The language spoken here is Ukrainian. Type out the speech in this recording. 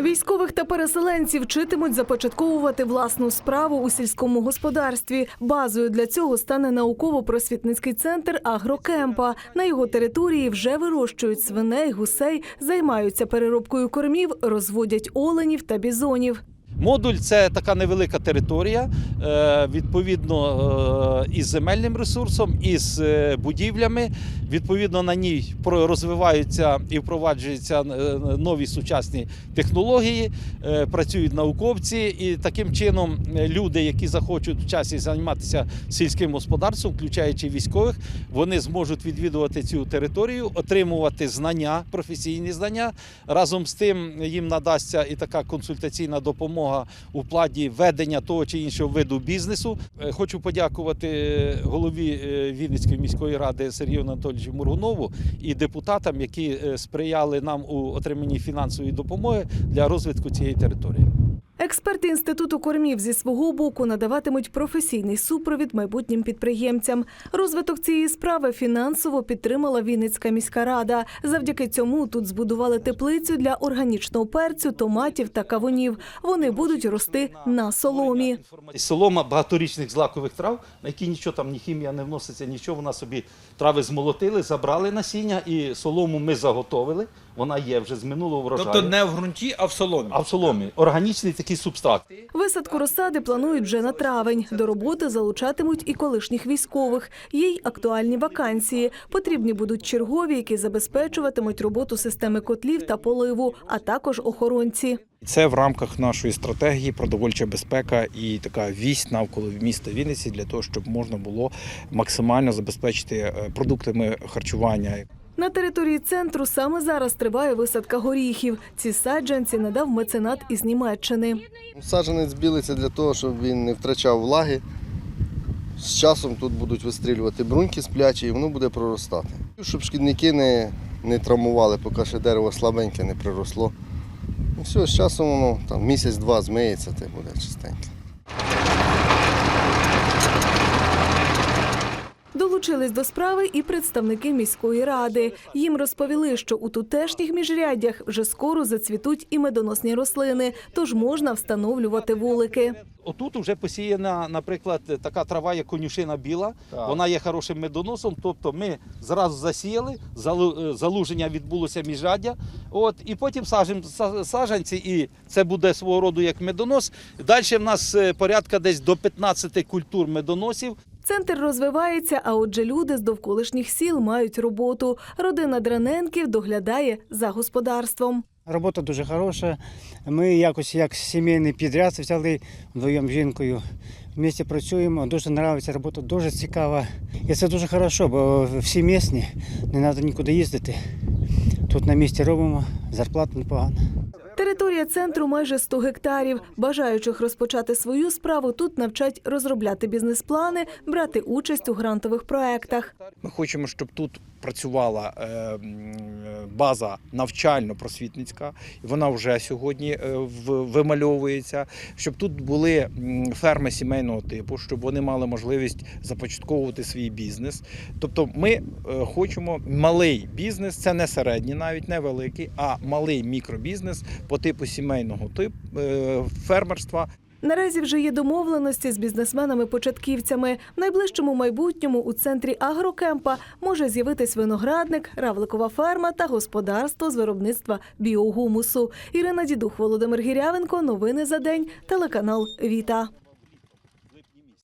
Військових та переселенців вчитимуть започатковувати власну справу у сільському господарстві. Базою для цього стане науково-просвітницький центр Агрокемпа. На його території вже вирощують свиней, гусей, займаються переробкою кормів, розводять оленів та бізонів. Модуль це така невелика територія, е, відповідно е, із земельним ресурсом, із е, будівлями. Відповідно, на ній розвиваються і впроваджуються нові сучасні технології, працюють науковці, і таким чином люди, які захочуть в часі займатися сільським господарством, включаючи військових, вони зможуть відвідувати цю територію, отримувати знання, професійні знання. Разом з тим їм надасться і така консультаційна допомога у плані ведення того чи іншого виду бізнесу. Е, Хочу подякувати е, голові е, Вінницької міської ради Сергію Анатолійовичу Мургунову і депутатам, які сприяли нам у отриманні фінансової допомоги для розвитку цієї території. Експерти інституту кормів зі свого боку надаватимуть професійний супровід майбутнім підприємцям. Розвиток цієї справи фінансово підтримала Вінницька міська рада. Завдяки цьому тут збудували теплицю для органічного перцю, томатів та кавунів. Вони будуть рости на соломі. Солома багаторічних злакових трав, на які нічого там, ні хімія не вноситься, нічого. Вона собі трави змолотили, забрали насіння і солому ми заготовили. Вона є вже з минулого врожаю. Тобто не в ґрунті, а в соломі. А в соломі органічний такий субстрат. Висадку розсади планують вже на травень. До роботи залучатимуть і колишніх військових. Є й актуальні вакансії. Потрібні будуть чергові, які забезпечуватимуть роботу системи котлів та поливу, а також охоронці. Це в рамках нашої стратегії продовольча безпека і така вісь навколо міста Вінниці для того, щоб можна було максимально забезпечити е, продуктами харчування. На території центру саме зараз триває висадка горіхів. Ці саджанці надав меценат із Німеччини. Саджанець білиться для того, щоб він не втрачав влаги. З часом тут будуть вистрілювати бруньки сплячі і воно буде проростати. Щоб шкідники не, не травмували, поки ще дерево слабеньке не приросло. І все, з часом воно там місяць-два змиється, та буде чистеньке. Долучились до справи і представники міської ради. Їм розповіли, що у тутешніх міжряддях вже скоро зацвітуть і медоносні рослини, тож можна встановлювати вулики. Отут вже посіяна, наприклад, така трава, як конюшина біла. Так. Вона є хорошим медоносом. Тобто ми зразу засіяли, е, залуження відбулося міжряддя. От, і потім сажемо са- саджанці, і це буде свого роду як медонос. Далі в нас е, порядка десь до 15 культур медоносів. Центр розвивається, а отже, люди з довколишніх сіл мають роботу. Родина Драненків доглядає за господарством. Робота дуже хороша. Ми якось як сімейний підряд взяли вдвоєм жінкою. В місті працюємо, дуже подобається робота, дуже цікава. І це дуже хорошо, бо всі місні, не треба нікуди їздити. Тут на місці робимо, зарплата непогана. Територія центру майже 100 гектарів. Бажаючих розпочати свою справу тут навчать розробляти бізнес-плани, брати участь у грантових проектах. Ми хочемо, щоб тут працювала е, база навчально-просвітницька, і вона вже сьогодні е, вимальовується, щоб тут були ферми сімейного типу, щоб вони мали можливість започатковувати свій бізнес. Тобто, ми е, хочемо малий бізнес, це не середній, навіть не великий, а малий мікробізнес по типу сімейного типу фермерства. Наразі вже є домовленості з бізнесменами-початківцями. В найближчому майбутньому у центрі агрокемпа може з'явитись виноградник, равликова ферма та господарство з виробництва біогумусу. Ірина Дідух, Володимир Гірявенко. Новини за день. Телеканал Віта.